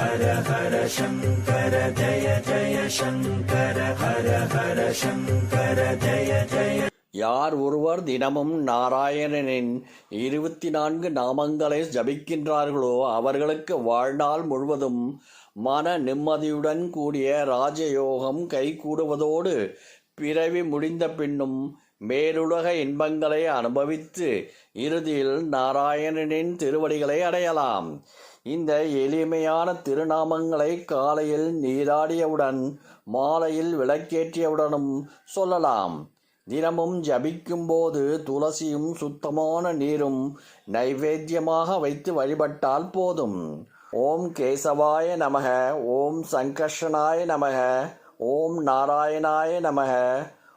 ஹர ஹர சங்கர ஜய ஜய சங்கர ஹர ஹர சங்கர ஜய ஜய யார் ஒருவர் தினமும் நாராயணனின் இருபத்தி நான்கு நாமங்களை ஜபிக்கின்றார்களோ அவர்களுக்கு வாழ்நாள் முழுவதும் மன நிம்மதியுடன் கூடிய ராஜயோகம் கைகூடுவதோடு பிறவி முடிந்த பின்னும் மேலுலக இன்பங்களை அனுபவித்து இறுதியில் நாராயணனின் திருவடிகளை அடையலாம். இந்த எளிமையான திருநாமங்களை காலையில் நீராடியவுடன் மாலையில் விளக்கேற்றியவுடனும் சொல்லலாம். தினமும் ஜபிக்கும்போது துளசியும் சுத்தமான நீரும் நைவேத்தியமாக வைத்து வழிபட்டால் போதும். ஓம் கேசவாய நமக ஓம் சங்கர்ஷனாய நமக ஓம் நாராயணாய நமக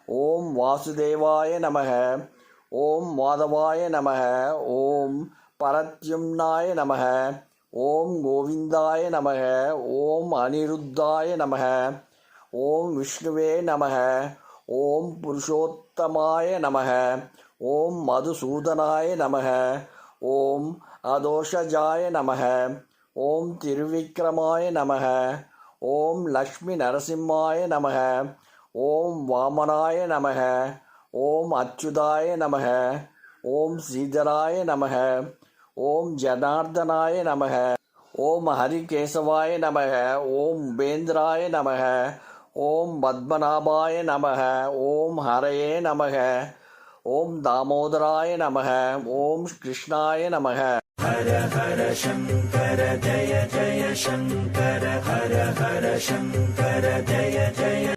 ஓம் வாசுதேவாய நமக ஓம் மாதவாய நமக ஓம் பரத்யும்னாய நமக ஓம் கோவிந்தாய நமக ஓம் அனிருத்தாய நமக ஓம் விஷ்ணுவே நமக ஓம் புருஷோத்தமாய நமக ஓம் மதுசூதனாய நமக ஓம் அதோஷஜாய நமக ஓம் திருவிக்ரமாய நமக ஓம் லக்ஷ்மி நரசிம்மாய நமக ஓம் வாமனாய நமக ஓம் அச்சுதாய நமக ஓம் ஸ்ரீதராய நமக ஓம் ஜனார்தனாய நமக ஓம் ஹரிகேசவாய நமக ஓம் உபேந்திராய நமக ஓம் பத்மநாபாய நமக ஓம் ஹரயே நமக ஓம் தாமோதராய நமக ஓம் கிருஷ்ணாய நமக ஹர ஹர சங்கர ஜய ஜய சங்கர ஹர ஹர சங்கர ஜய ஜய